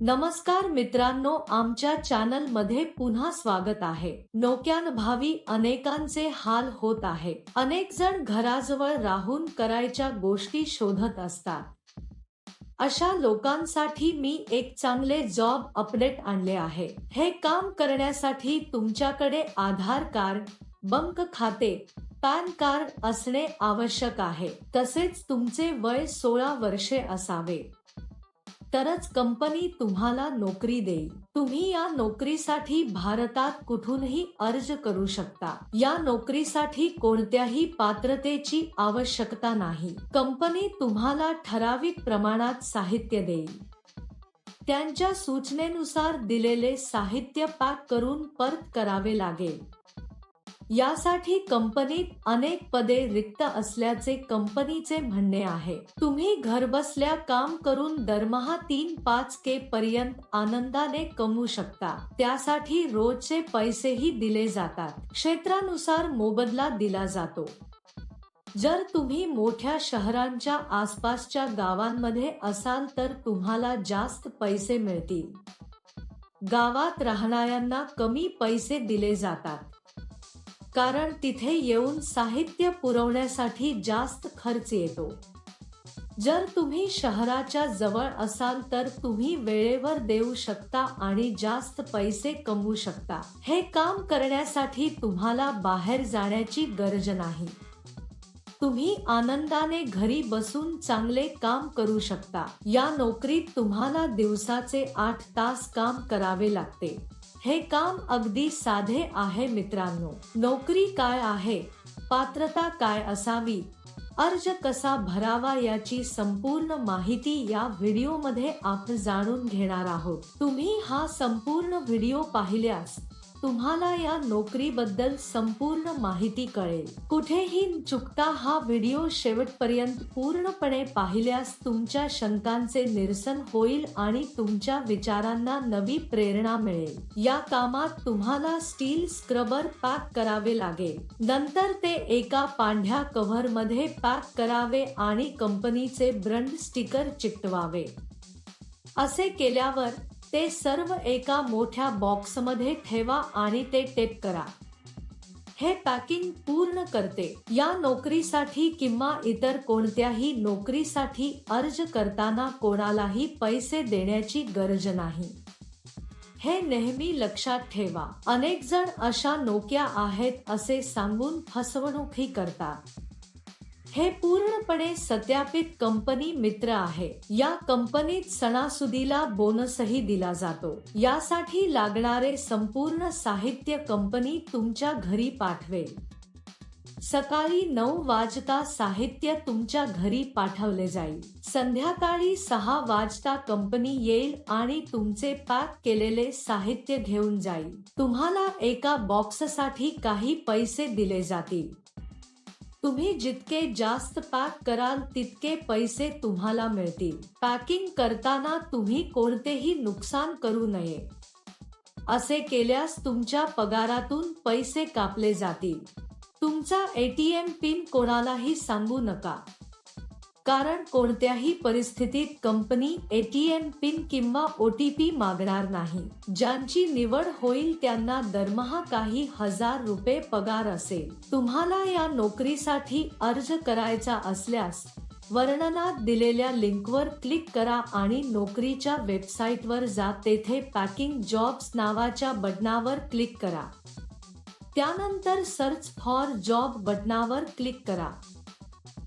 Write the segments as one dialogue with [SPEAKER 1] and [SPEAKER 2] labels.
[SPEAKER 1] नमस्कार मित्रांनो आमच्या चॅनलमध्ये पुन्हा स्वागत आहे. नोक्यान भावी अनेकांचे हाल होत आहे. अनेक जण घराजवळ राहून करायच्या गोष्टी शोधत असतात. अशा लोकांसाठी मी एक चांगले जॉब अपडेट आणले आहे. हे काम करण्यासाठी तुमच्याकडे आधार कार्ड बंक खाते पॅन कार्ड असणे आवश्यक आहे. तसेच तुमचे वय सोळा वर्षे असावे. तरच कंपनी तुम्हाला नोकरी देईल. तुम्ही या नोकरीसाठी भारतात कुठूनही अर्ज करू शकता. या नोकरीसाठी कोणत्याही पात्रतेची आवश्यकता नाही. कंपनी तुम्हाला ठराविक प्रमाणात साहित्य देईल. त्यांच्या सूचनेनुसार दिलेले साहित्य पॅक करून परत करावे लागेल. यासाठी कंपनीत अनेक पदे रिक्त असल्याचे कंपनीचे म्हणणे आहे. तुम्ही घरबसल्या काम करून दरमहा तीन पाच के पर्यंत आनंदाने कमवू शकता. त्यासाठी रोजचे पैसेही दिले जातात. क्षेत्रानुसार मोबदला दिला जातो. जर तुम्ही मोठ्या शहरांच्या आसपासच्या गावांमध्ये असाल तर तुम्हाला जास्त पैसे मिळतील. गावात राहणाऱ्यांना कमी पैसे दिले जातात. कारण तिथे येऊन साहित्य पुरवण्यासाठी जास्त खर्च येतो. जर तुम्ही शहराच्या जवळ असाल तर तुम्ही वेळेवर देऊ शकता आणि जास्त पैसे कमवू शकता. हे काम करण्यासाठी तुम्हाला बाहेर जाण्याची गरज नाही. तुम्ही आनंदाने घरी बसून चांगले काम करू शकता. या नोकरीत तुम्हाला दिवसाचे आठ तास काम करावे लागते. हे काम अगदी साधे आहे मित्रांनो. नोकरी काय आहे? पात्रता काय असावी? अर्ज कसा भरावा याची संपूर्ण माहिती या व्हिडिओमध्ये आपण जाणून घेणार आहोत. तुम्ही हा संपूर्ण व्हिडिओ पाहिल्यास तुम्हाला या नोकरीबद्दल संपूर्ण माहिती कळेल. कुठेही चुकता हा व्हिडिओ शेवटपर्यंत पूर्णपणे पाहिल्यास तुमच्या शंकांचे निरसन होईल आणि तुमच्या विचारांना नवी प्रेरणा मिळेल. या कामात तुम्हाला स्टील स्क्रबर पॅक करावे लागेल. नंतर ते एका पांढ्या कव्हरमध्ये पॅक करावे आणि कंपनीचे ब्रंड स्टिकर चिकटवावे. असे केल्यावर ते सर्व एका मोठ्या बॉक्समध्ये ठेवा आणि ते टेप करा. हे पॅकिंग पूर्ण करते. या नोकरीसाठी किंवा इतर कोणत्याही नोकरीसाठी अर्ज करताना कोणालाही पैसे देण्याची गरज नाही. हे नेहमी लक्षात ठेवा. अनेक जण अशा नोक्या आहेत असे सांगून फसवणूकही करतात. हे पूर्णपणे सत्यापित कंपनी मित्र आहे. या कंपनीत सणासुदीला बोनसही दिला जातो. यासाठी लागणारे संपूर्ण साहित्य कंपनी तुमच्या घरी पाठवेल. सकाळी नऊ वाजता साहित्य तुमच्या घरी पाठवले जाईल. संध्याकाळी सहा वाजता कंपनी येईल आणि तुमचे पॅक केलेले साहित्य घेऊन जाईल. तुम्हाला एका बॉक्ससाठी काही पैसे दिले जातील. तुम्ही जितके जास्त पॅक कराल तितके पैसे तुम्हाला मिळतील. पॅकिंग करताना तुम्ही कोणतेही नुकसान करू नये. असे केल्यास तुमच्या पगारातून पैसे कापले जातील. तुमचा एटीएम पिन कोणालाही सांगू नका. कारण कोणत्याही परिस्थितीत कंपनी एटीएम पिन किंवा ओ टी पी मागणार नाही. ज्यांची निवड होईल त्यांना दरमहा काही हजार रुपये पगार असेल. तुम्हाला या नोकरीसाठी अर्ज करायचा असल्यास वर्णनात दिलेल्या लिंकवर क्लिक करा आणि नोकरीच्या वेबसाईटवर जा. तेथे पॅकिंग जॉब्स नावाच्या बटनावर क्लिक करा. त्यानंतर सर्च फॉर जॉब बटनावर क्लिक करा.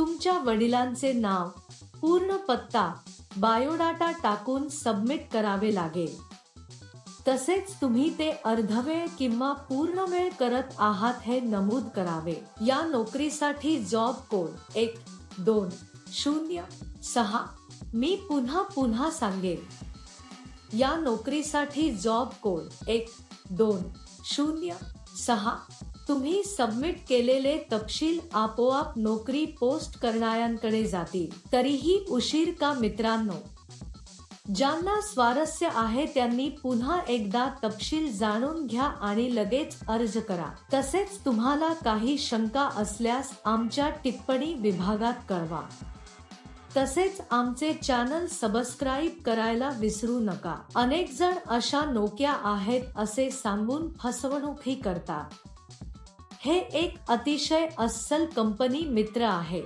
[SPEAKER 1] तुमच्या वडिलांचे नाव पूर्ण पत्ता बायोडाटा टाकून सबमिट करावे लागेल. तसेच तुम्ही ते अर्धवेळ किंवा पूर्ण वेळ करत आहात हे नमूद करावे. या नोकरीसाठी जॉब कोड एक दोन शून्य सहा. मी पुन्हा पुन्हा सांगेन. या नोकरीसाठी जॉब कोड एक दोन शून्य सहा. तुम्ही सबमिट केलेले तपशील आपोआप नोकरी पोस्ट करणाऱ्यांकडे जातील. तरीही उशीर का मित्रांनो? ज्यांना स्वारस्य आहे त्यांनी पुन्हा एकदा तपशील जाणून घ्या आणि लगेच अर्ज करा. तसेच तुम्हाला काही शंका असल्यास आमच्या टिप्पणी विभागात कळवा. तसेच आमचे चॅनल सबस्क्राईब करायला विसरू नका. अनेक जण अशा नोक्या आहेत असे सांगून फसवणूकही करतात. हे एक अतिशय अस्सल कंपनी मित्र आहे.